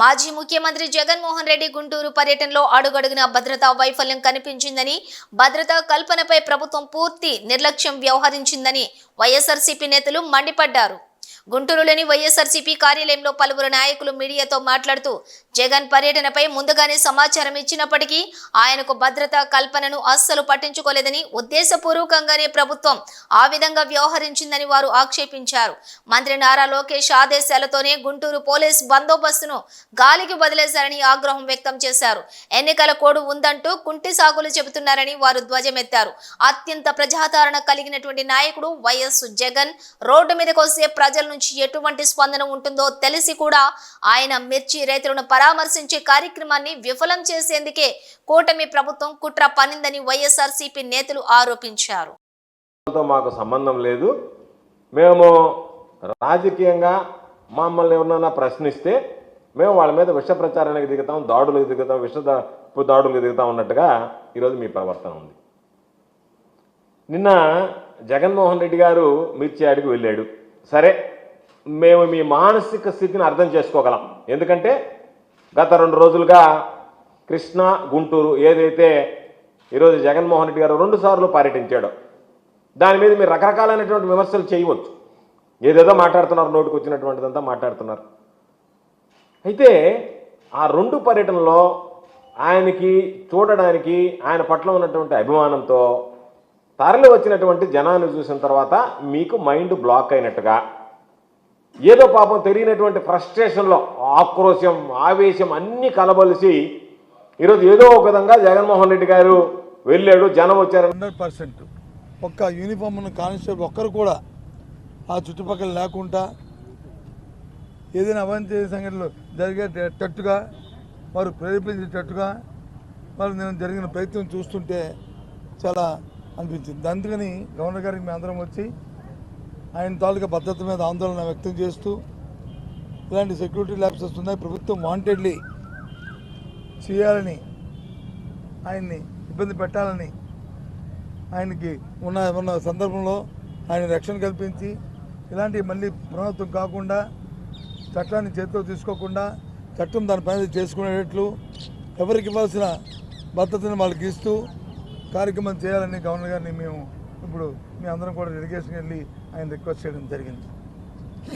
మాజీ ముఖ్యమంత్రి జగన్మోహన్ రెడ్డి గుంటూరు పర్యటనలో అడుగడుగున భద్రతా వైఫల్యం కనిపించిందని భద్రతా కల్పనపై ప్రభుత్వం పూర్తి నిర్లక్ష్యం వ్యవహరించిందని వైఎస్ఆర్సీపీ నేతలు మండిపడ్డారు. గుంటూరులోని వైఎస్ఆర్సీపీ కార్యాలయంలో పలువురు నాయకులు మీడియాతో మాట్లాడుతూ జగన్ పర్యటనపై ముందుగానే సమాచారం ఇచ్చినప్పటికీ ఆయనకు భద్రతా కల్పనను అస్సలు పట్టించుకోలేదని ఉద్దేశపూర్వకంగానే ప్రభుత్వం ఆ విధంగా వ్యవహరించిందని వారు ఆక్షేపించారు. మంత్రి నారా లోకేష్ ఆదేశాలతోనే గుంటూరు పోలీస్ బందోబస్తును గాలికి వదిలేశారని ఆగ్రహం వ్యక్తం చేశారు. ఎన్నికల కోడ్ ఉందంటూ కుంటి సాగులు చెబుతున్నారని వారు ధ్వజమెత్తారు. అత్యంత ప్రజాదరణ కలిగినటువంటి నాయకుడు వైఎస్ జగన్ రోడ్డు మీదకొస్తే ప్రజలను నుంచి ఎటువంటి స్పందన ఉంటుందో తెలిసి కూడా ఆయన మిర్చి రైతులను పరామర్శించే కార్యక్రమాన్ని విఫలం చేసేందుకే కూటమి ప్రభుత్వం కుట్ర పనిందని వైఎస్ఆర్సీపీ నేతలు ఆరోపించారు. మాకు సంబంధం లేదు. మేము రాజకీయంగా మమ్మల్ని ఎవరినైనా ప్రశ్నిస్తే మేము వాళ్ళ మీద విష ప్రచారానికి దిగుతాం దాడులకు దిగుతాం విష దాడులకు దిగుతాం ఉన్నట్టుగా ఈరోజు మీ ప్రవర్తన ఉంది. నిన్న జగన్మోహన్ రెడ్డి గారు మిర్చి ఆడికి వెళ్ళాడు. సరే మేము మీ మానసిక స్థితిని అర్థం చేసుకోగలం. ఎందుకంటే గత రెండు రోజులుగా కృష్ణా గుంటూరు ఏదైతే ఈరోజు జగన్మోహన్ రెడ్డి గారు రెండు సార్లు పర్యటించాడో దాని మీద మీరు రకరకాలైనటువంటి విమర్శలు చేయవచ్చు. ఏదేదో మాట్లాడుతున్నారు నోటికి వచ్చినటువంటిదంతా మాట్లాడుతున్నారు. అయితే ఆ రెండు పర్యటనలో ఆయనకి చూడడానికి ఆయన పట్ల ఉన్నటువంటి అభిమానంతో తరలి వచ్చినటువంటి జనాన్ని చూసిన తర్వాత మీకు మైండ్ బ్లాక్ అయినట్టుగా ఏదో పాపం తెలియనటువంటి ఫ్రస్ట్రేషన్లో ఆక్రోశం ఆవేశం అన్నీ కలబలిసి ఈరోజు ఏదో ఒక విధంగా జగన్మోహన్ రెడ్డి గారు వెళ్ళాడు జనం వచ్చారు. Hundred percent. ఒక్క యూనిఫామ్ ఉన్న కానిస్టేబుల్ ఒక్కరు కూడా ఆ చుట్టుపక్కల లేకుండా ఏదైనా అవంతి సంఘటనలు జరిగేటట్టుగా వారు ప్రేరేపించేటట్టుగా వారు నేను జరిగిన ప్రయత్నం చూస్తుంటే చాలా అనిపించింది. అందుకని గవర్నర్ గారికి మేము అందరం వచ్చి ఆయన తాలూకా భద్రత మీద ఆందోళన వ్యక్తం చేస్తూ ఇలాంటి సెక్యూరిటీ ల్యాబ్సెస్ ఉన్నాయి ప్రభుత్వం వాంటెడ్లీ చేయాలని ఆయన్ని ఇబ్బంది పెట్టాలని ఆయనకి ఉన్న ఉన్న సందర్భంలో ఆయన రక్షణ కల్పించి ఇలాంటివి మళ్ళీ పునరావృతం కాకుండా చట్టాన్ని చేతిలో తీసుకోకుండా చట్టం దాని పని చేసుకునేటట్లు ఎవరికి ఇవ్వాల్సిన భద్రతను వాళ్ళకి ఇస్తూ కార్యక్రమం చేయాలని గవర్నర్ గారిని మేము ఇప్పుడు మీ అందరం కూడా డెలిగేషన్ వెళ్ళి ఆయన రిక్వెస్ట్ చేయడం జరిగింది.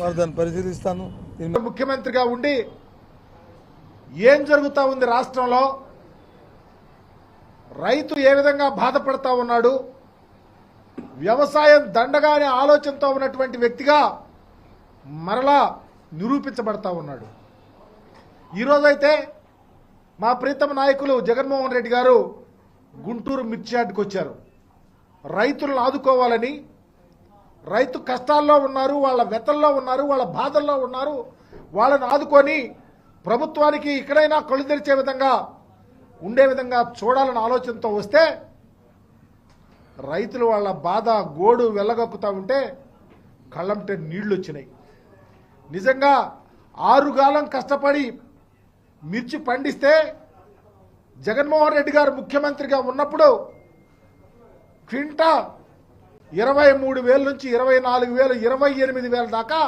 వారు దాన్ని పరిశీలిస్తాను. ముఖ్యమంత్రిగా ఉండి ఏం జరుగుతూ ఉంది రాష్ట్రంలో? రైతు ఏ విధంగా బాధపడతా ఉన్నాడు? వ్యవసాయం దండగా అనే ఆలోచనతో ఉన్నటువంటి వ్యక్తిగా మరలా నిరూపించబడతా ఉన్నాడు. ఈరోజైతే మా ప్రీతమ నాయకులు జగన్మోహన్ రెడ్డి గారు గుంటూరు మిర్చి వచ్చారు. రైతులను ఆదుకోవాలని రైతు కష్టాల్లో ఉన్నారు వాళ్ళ వెతల్లో ఉన్నారు వాళ్ళ బాధల్లో ఉన్నారు వాళ్ళని ఆదుకొని ప్రభుత్వానికి ఇక్కడైనా కళ్ళు తెరిచే విధంగా ఉండే విధంగా చూడాలన్న ఆలోచనతో వస్తే రైతులు వాళ్ళ బాధ గోడు వెళ్ళగక్కుతా ఉంటే కళ్ళంటే నీళ్ళు వచ్చినాయి నిజంగా ఆరుగాలం కష్టపడి మిర్చి పండిస్తే జగన్మోహన్ రెడ్డి గారు ముఖ్యమంత్రిగా ఉన్నప్పుడు క్వింటా ఇరవై మూడు వేల నుంచి ఇరవై నాలుగు వేలు ఇరవై ఎనిమిది వేల దాకా